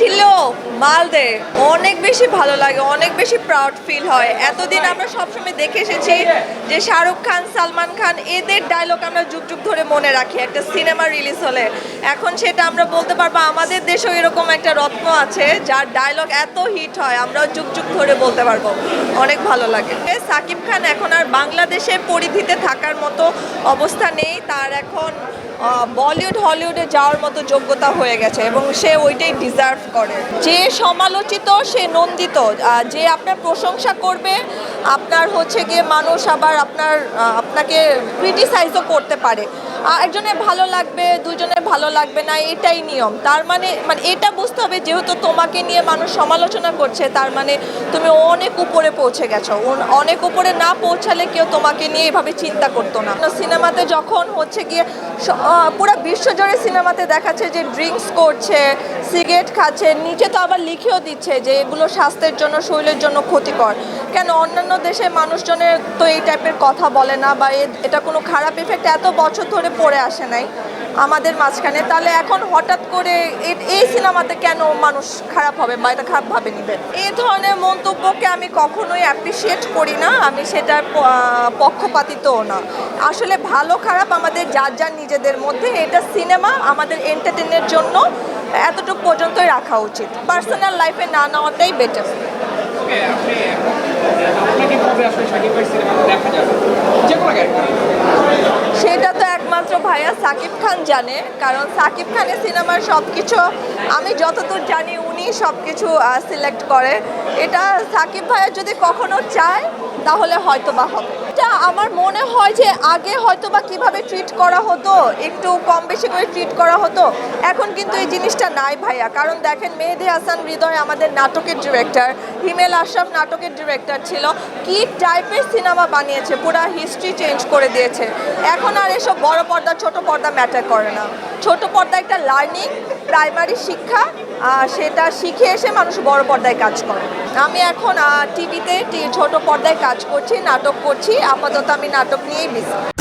ছিল। মালদে অনেক বেশি ভালো লাগে, অনেক বেশি প্রাউড ফিল হয়। এতদিন আমরা সবসময় দেখে এসেছি যে শাহরুখ খান, সালমান খান, এদের ডায়লগ আমরা যুগ যুগ ধরে মনে রাখি, একটা সিনেমা রিলিজ হলে। এখন সেটা আমরা বলতে পারব, আমাদের দেশেও এরকম একটা রত্ন আছে, যার ডায়লগ এত হিট হয়, আমরাও যুগ যুগ ধরে বলতে পারব। অনেক ভালো লাগে। সাকিব খান এখন আর বাংলাদেশে পরিধিতে থাকার মতো অবস্থা নেই, তার এখন বলিউড হলিউডে যাওয়ার মতো যোগ্যতা হয়ে গেছে এবং সে ওইটাই ডিজার্ভ করে। যে সমালোচিত, সে নন্দিত যে আপনার প্রশংসা করবে আপনার হচ্ছে গিয়ে মানুষ আবার আপনার আপনাকে ক্রিটিসাইজও করতে পারে। একজনের ভালো লাগবে, দুজনের ভালো লাগবে না, এটাই নিয়ম। তার মানে মানে এটা বুঝতে হবে, যেহেতু তোমাকে নিয়ে মানুষ সমালোচনা করছে, তার মানে তুমি অনেক উপরে পৌঁছে গেছো। অন- অনেক উপরে না পৌঁছালে কেউ তোমাকে নিয়ে এভাবে চিন্তা করতো না। সিনেমাতে যখন হচ্ছে গিয়ে পুরো বিশ্বজুড়ে সিনেমাতে দেখাচ্ছে যে ড্রিঙ্কস করছে, সিগারেট খাচ্ছে, নিচে তো আবার লিখেও দিচ্ছে যে এগুলো স্বাস্থ্যের জন্য, শরীরের জন্য ক্ষতিকর। কেন? অন্যান্য দেশে মানুষজনের তো এই টাইপের কথা বলে না বা এটা কোনো খারাপ ইফেক্ট এত বছর ধরে পড়ে আসে নাই আমাদের মাঝখানে। তাহলে এখন হঠাৎ করে এই সিনেমাতে কেন মানুষ খারাপ হবে বা এটা খারাপভাবে নিবে? এই ধরনের মন্তব্যকে আমি কখনোই অ্যাপ্রিসিয়েট করি না, আমি সেটার পক্ষপাতিতও না। আসলে ভালো খারাপ আমাদের যার যার নিজেদের মধ্যে, এটা সিনেমা আমাদের এন্টারটেনের জন্য এতটুকু পর্যন্তই রাখা উচিত। পার্সোনাল লাইফে না নেওয়াটাই বেটার সেটা তো একমাত্র ভাইয়া সাকিব খান জানে, কারণ সাকিব খানের সিনেমার সব কিছু আমি যতদূর জানি উনি সব কিছু সিলেক্ট করে। এটা সাকিব ভাইয়া যদি কখনো চায়, তাহলে হয়তো বা হবে। এটা আমার মনে হয় যে আগে হয়তো বা কীভাবে ট্রিট করা হতো, একটু কম বেশি করে ট্রিট করা হতো, এখন কিন্তু এই জিনিসটা নাই ভাইয়া। কারণ দেখেন মেহেদি হাসান হৃদয় আমাদের নাটকের ডিরেক্টর হিমেল আশরাফ নাটকের ডিরেক্টর ছিল। কি টাইপের সিনেমা বানিয়েছে, পুরা হিস্ট্রি চেঞ্জ করে দিয়েছে। এখন আর এসব বড় পর্দা, ছোট পর্দা ম্যাটার করে না। ছোট পর্দা একটা লার্নিং প্রাইমারি শিক্ষা সেটা শিখে এসে মানুষ বড় পর্দায় কাজ করে। আমি এখন টিভিতে ছোট পর্দায় কাজ করছি, নাটক করছি আপাতত আমি নাটক নিয়েই বিজি